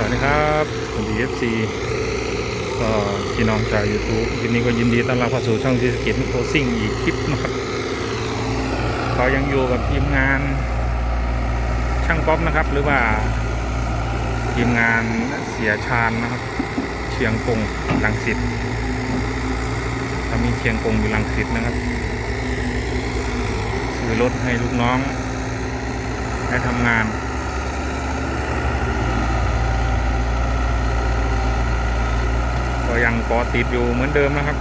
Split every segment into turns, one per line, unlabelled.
สวัสดีครับผมดีเอฟซีก็พี่น้องชาวยูทูบคลิปนี้ก็ยินดีต้อนรับเข้าสู่ช่องที่สกิทโคซิ่งอีกคลิปนะครับเขายังอยู่กับทีมงานช่างป๊อปนะครับ หรือว่าทีมงานเสียชาญนะครับ เชียงกงลังสิตถ้ามีเชียงกงอยู่ลังสิตนะครับซื้อรถให้ลูกน้องให้ทำงาน ยังเกาะติดอยู่เหมือนเดิมนะครับ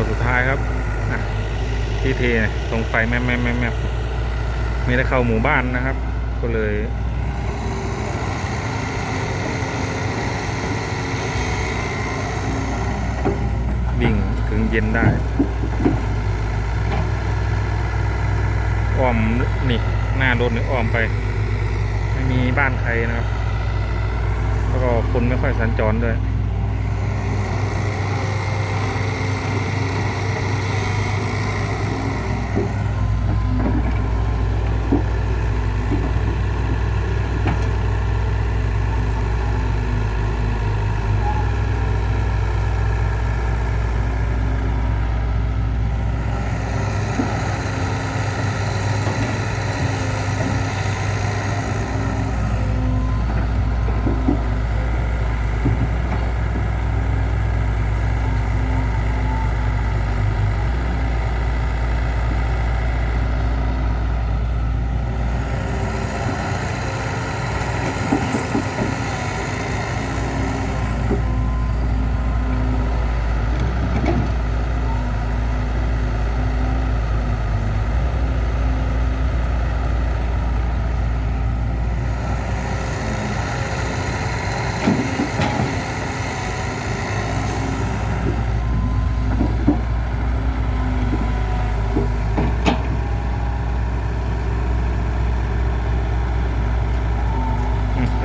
ยวสุดท้ายครับที่เทตรงไฟแมบแมบแมบแมบไม่ได้เข้าหมู่บ้านนะครับ ก็เลยวิ่งถึงเย็นได้อ้อมนี่หน้ารถนี่อ้อมไป ไม่มีบ้านใครนะครับ แล้วก็คนไม่ค่อยสัญจรด้วย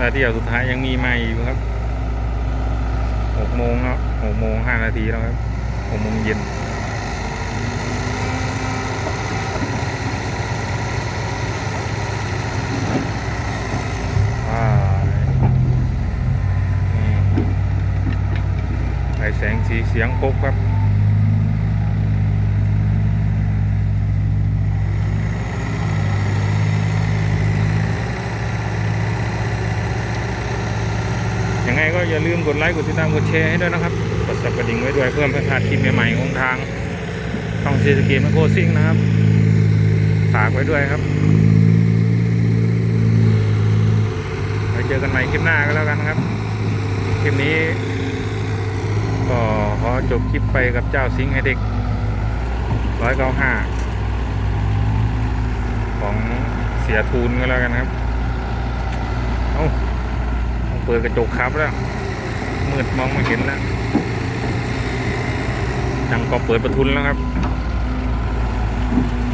อืมแล้วเที่ยวสุดท้ายยังมีมาอีกครับหกโมงแล้วหกโมงห้านาทีแล้วครับหกโมงเย็นไฟแสงสีเสียงครบครับ ยังไง ก็อย่าลืมกดไลค์กดติดตามกดแชร์ให้ด้วยนะครับ กดสับกระดิ่งไว้ด้วยเพื่อไม่พลาดคลิปใหม่ๆของทางช่องเซสเกมและโคซิ่งนะครับฝากไว้ด้วยครับไว้เจอกันใหม่คลิปหน้าก็แล้วกันครับคลิปนี้ ก็ขอจบคลิปไปกับเจ้าสิงไฮเด็กร้อยเก้าห้าของเสียทูนก็แล้วกันครับ เอ้าต้อง เปิดกระจกครับแล้ว มืดมองไม่เห็นแล้วจังก็เปิดประทุนแล้วครับ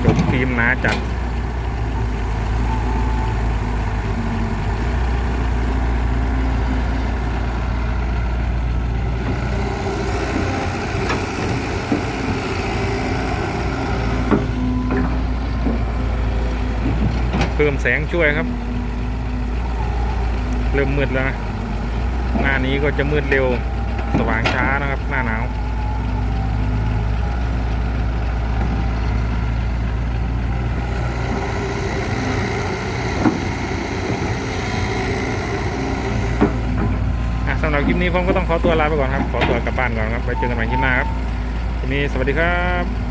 จบฟิล์มหนาจัดเพิ่มแสงช่วยครับ เริ่มมืดแล้วนะ หน้านี้ก็จะมืดเร็ว สว่างช้านะครับ หน้าหนาวสำหรับคลิปนี้ผมก็ต้องขอตัวลาไปก่อนครับ ขอตัวกลับบ้านก่อนครับ ไปเจอกันใหม่คลิปหน้าครับทีนี้สวัสดีครับ